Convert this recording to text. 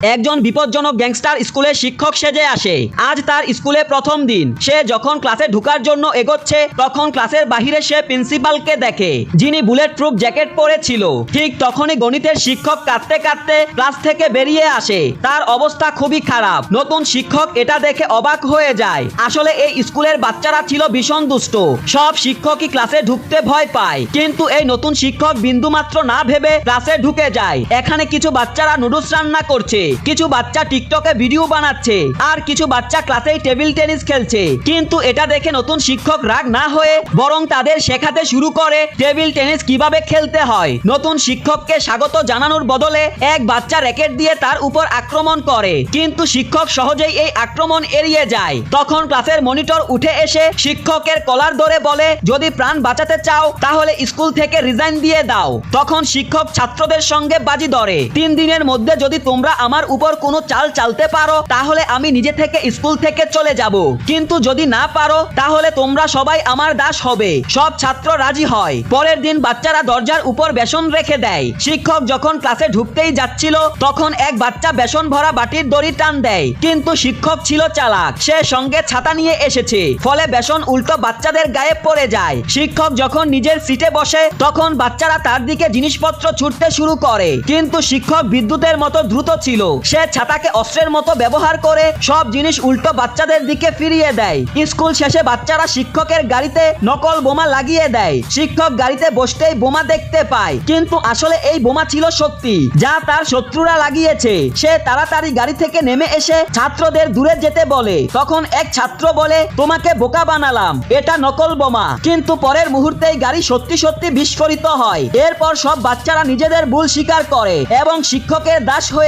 একজন বিপজ্জনক গ্যাংস্টার স্কুলে শিক্ষক সেজে আসে। আজ তার স্কুলে প্রথম দিন। সে যখন ক্লাসে ঢুকার জন্য এগোচ্ছে, তখন ক্লাসের বাহিরে সে প্রিন্সিপালকে দেখে, যিনি বুলেট প্রুফ জ্যাকেট পরেছিল। ঠিক তখনই গণিতের শিক্ষক কাঁদতে কাঁদতে ক্লাস থেকে বেরিয়ে আসে। তার অবস্থা খুবই খারাপ। নতুন শিক্ষক এটা দেখে অবাক হয়ে যায়। আসলে এই স্কুলের বাচ্চারা ছিল ভীষণ দুষ্ট। সব শিক্ষকই ক্লাসে ঢুকতে ভয় পায়। কিন্তু এই নতুন শিক্ষক বিন্দুমাত্র না ভেবে ক্লাসে ঢুকে যায়। এখানে কিছু বাচ্চারা নুডলস রান্না করছে। কিছু বাচ্চা টিকটকে ভিডিও বানাচ্ছে আর কিছু বাচ্চা ক্লাসেই টেবিল টেনিস খেলছে। কিন্তু এটা দেখে নতুন শিক্ষক রাগ না হয়ে বরং তাদের শেখাতে শুরু করে টেবিল টেনিস কীভাবে খেলতে হয়। নতুন শিক্ষককে স্বাগত জানানোর বদলে এক বাচ্চা র্যাকেট দিয়ে তার উপর আক্রমণ করে। কিন্তু শিক্ষক সহজেই এই আক্রমণ এড়িয়ে যায়। তখন ক্লাসের মনিটর উঠে এসে শিক্ষকের কলার ধরে বলে, যদি প্রাণ বাঁচাতে চাও, তাহলে স্কুল থেকে রিজাইন দিয়ে দাও। তখন শিক্ষক ছাত্রদের সঙ্গে বাজি ধরে। তিন দিনের মধ্যে যদি তোমরা আমার উপর কোনো চাল চালতে পারো, তাহলে আমি নিজে থেকে স্কুল থেকে চলে যাব। কিন্তু যদি না পারো, তাহলে তোমরা সবাই আমার দাস হবে। সব ছাত্র রাজি হয়। পরের দিন বাচ্চারা দরজার উপর বেসন রেখে দেয়। শিক্ষক যখন ক্লাসে ঢুকতেই যাচ্ছিল, তখন এক বাচ্চা বেসন ভরা বাটির দড়ি টান দেয়। কিন্তু শিক্ষক ছিল চালাক। সে সঙ্গে ছাতা নিয়ে এসেছে। ফলে বেসন উল্টো বাচ্চাদের গায়ে পড়ে যায়। শিক্ষক যখন নিজের সিটে বসে, তখন বাচ্চারা তার দিকে জিনিসপত্র ছুটতে শুরু করে। কিন্তু শিক্ষক বিদ্যুতের মতো দ্রুত ছিল। সে ছাতাকে অস্ত্রের মতো ব্যবহার করে সব জিনিস উল্টো বাচ্চাদের দিকে ফিরিয়ে দেয়। স্কুল শেষে বাচ্চারা শিক্ষকের গাড়িতে নকল বোমা লাগিয়ে দেয়। শিক্ষক গাড়িতে বসতেই বোমা দেখতে পায়। কিন্তু আসলে এই বোমা ছিল সত্যি, যা তার শত্রুরা লাগিয়েছে। সে তাড়াতাড়ি গাড়ি থেকে নেমে এসে ছাত্রদের দূরে যেতে বলে। তখন এক ছাত্র বলে, তোমাকে বোকা বানালাম, এটা নকল বোমা। কিন্তু পরের মুহূর্তেই গাড়ি সত্যি সত্যি বিস্ফোরিত হয়। এরপর সব বাচ্চারা নিজেদের ভুল স্বীকার করে এবং শিক্ষকের দাস হয়ে